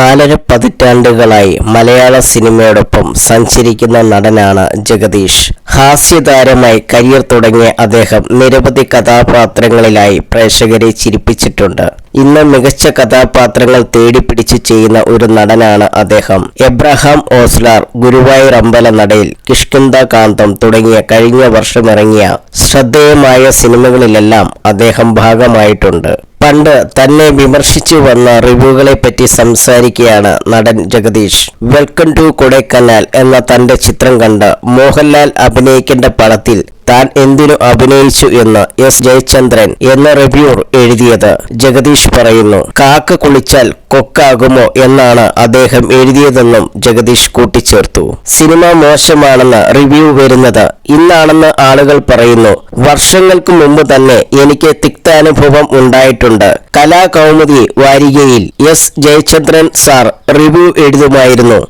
നാലര പതിറ്റാണ്ടുകളായി മലയാള സിനിമയോടൊപ്പം സഞ്ചരിക്കുന്ന നടനാണ് ജഗദീഷ്. ഹാസ്യതാരമായി കരിയർ തുടങ്ങിയ അദ്ദേഹം നിരവധി കഥാപാത്രങ്ങളിലായി പ്രേക്ഷകരെ ചിരിപ്പിച്ചിട്ടുണ്ട്. ഇന്ന് മികച്ച കഥാപാത്രങ്ങൾ തേടിപ്പിടിച്ച് ചെയ്യുന്ന ഒരു നടനാണ് അദ്ദേഹം. എബ്രഹാം ഓസ്ലാർ ഗുരുവായൂർ അമ്പല നടയിൽ കിഷ്കിന്ദ കാന്തം തുടങ്ങിയ കഴിഞ്ഞ വർഷമിറങ്ങിയ ശ്രദ്ധേയമായ സിനിമകളിലെല്ലാം അദ്ദേഹം ഭാഗമായിട്ടുണ്ട്. പണ്ട് തന്നെ വിമർശിച്ചു വന്ന റിവ്യൂകളെ പറ്റി സംസാരിക്കുകയാണ് നടൻ ജഗദീഷ്. വെൽക്കം ടു കൊടൈക്കനാൽ എന്ന തന്റെ ചിത്രം കണ്ട് മോഹൻലാൽ അഭിനയിക്കേണ്ട പടത്തിൽ താൻ എന്തിനു അഭിനയിച്ചു എന്ന് എസ് ജയചന്ദ്രൻ എന്ന റിവ്യൂർ എഴുതിയത്. ജഗദീഷ് പറയുന്നു കാക്ക കുളിച്ചാൽ കൊക്കാകുമോ എന്നാണ് അദ്ദേഹം എഴുതിയതെന്നും ജഗദീഷ് കൂട്ടിച്ചേർത്തു. സിനിമ മോശമാണെന്ന് റിവ്യൂ വരുന്നത് ഇന്നാണെന്ന് ആളുകൾ പറയുന്നു. വർഷങ്ങൾക്ക് മുമ്പ് തന്നെ എനിക്ക് തിക്താനുഭവം ഉണ്ടായിട്ടുണ്ട്. കലാകൗമുദി വാരികയിൽ എസ് ജയചന്ദ്രൻ സാർ റിവ്യൂ എഴുതുമായിരുന്നു.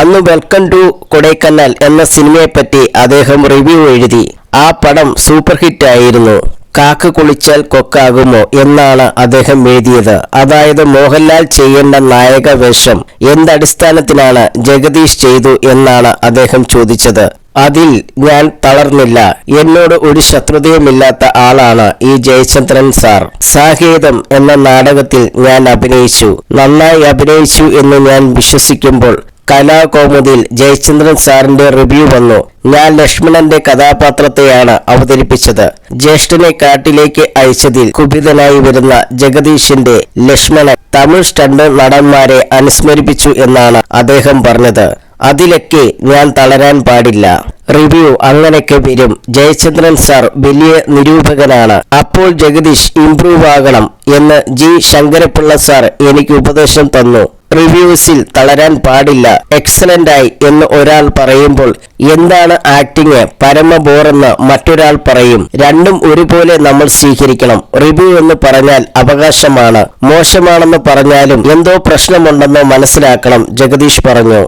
അന്ന് വെൽക്കം ടു കൊടൈക്കനാൽ എന്ന സിനിമയെപ്പറ്റി അദ്ദേഹം റിവ്യൂ എഴുതി. ആ പടം സൂപ്പർ ഹിറ്റ് ആയിരുന്നു കാക്ക കുളിച്ചാൽ കൊക്കാകുമോ എന്നാണ് അദ്ദേഹം എഴുതിയത്. അതായത് മോഹൻലാൽ ചെയ്യേണ്ട നായക വേഷം എന്തടിസ്ഥാനത്തിനാണ് ജഗദീഷ് ചെയ്തു എന്നാണ് അദ്ദേഹം ചോദിച്ചത്. അതിൽ ഞാൻ തളർന്നില്ല. എന്നോട് ഒരു ശത്രുതയുമില്ലാത്ത ആളാണ് ഈ ജയചന്ദ്രൻ സാർ. സാഹേതം എന്ന നാടകത്തിൽ ഞാൻ അഭിനയിച്ചു. നന്നായി അഭിനയിച്ചു എന്ന് ഞാൻ വിശ്വസിക്കുമ്പോൾ കലാകൗമുദിയിൽ ജയചന്ദ്രൻ സാറിന്റെ റിവ്യൂ വന്നു. ഞാൻ ലക്ഷ്മണന്റെ കഥാപാത്രത്തെയാണ് അവതരിപ്പിച്ചത്. ജ്യേഷ്ഠനെ കാട്ടിലേക്ക് അയച്ചതിൽ കുപിതനായി വരുന്ന ജഗദീഷിന്റെ ലക്ഷ്മണൻ തമിഴ് സ്റ്റണ്ട് നടന്മാരെ അനുസ്മരിപ്പിച്ചു എന്നാണ് അദ്ദേഹം പറഞ്ഞത്. അതിലൊക്കെ ഞാൻ തളരാൻ പാടില്ല. റിവ്യൂ അങ്ങനെയൊക്കെ വരും. ജയചന്ദ്രൻ സാർ വലിയ നിരൂപകനാണ്. അപ്പോൾ ജഗദീഷ് ഇംപ്രൂവ് ആകണം എന്ന് ജി. ശങ്കരപ്പിള്ള സാർ എനിക്ക് ഉപദേശം തന്നു. റിവ്യൂസിൽ തളരാൻ പാടില്ല. എക്സലന്റ് ആയി എന്ന് ഒരാൾ പറയുമ്പോൾ എന്താണ് ആക്ടിങ് പരമ ബോറെന്ന് മറ്റൊരാൾ പറയും. രണ്ടും ഒരുപോലെ നമ്മൾ സ്വീകരിക്കണം. റിവ്യൂ എന്ന് പറഞ്ഞാൽ അവകാശമാണ്. മോശമാണെന്ന് പറഞ്ഞാലും എന്തോ പ്രശ്നമുണ്ടെന്ന് മനസ്സിലാക്കണം ജഗദീഷ് പറഞ്ഞു.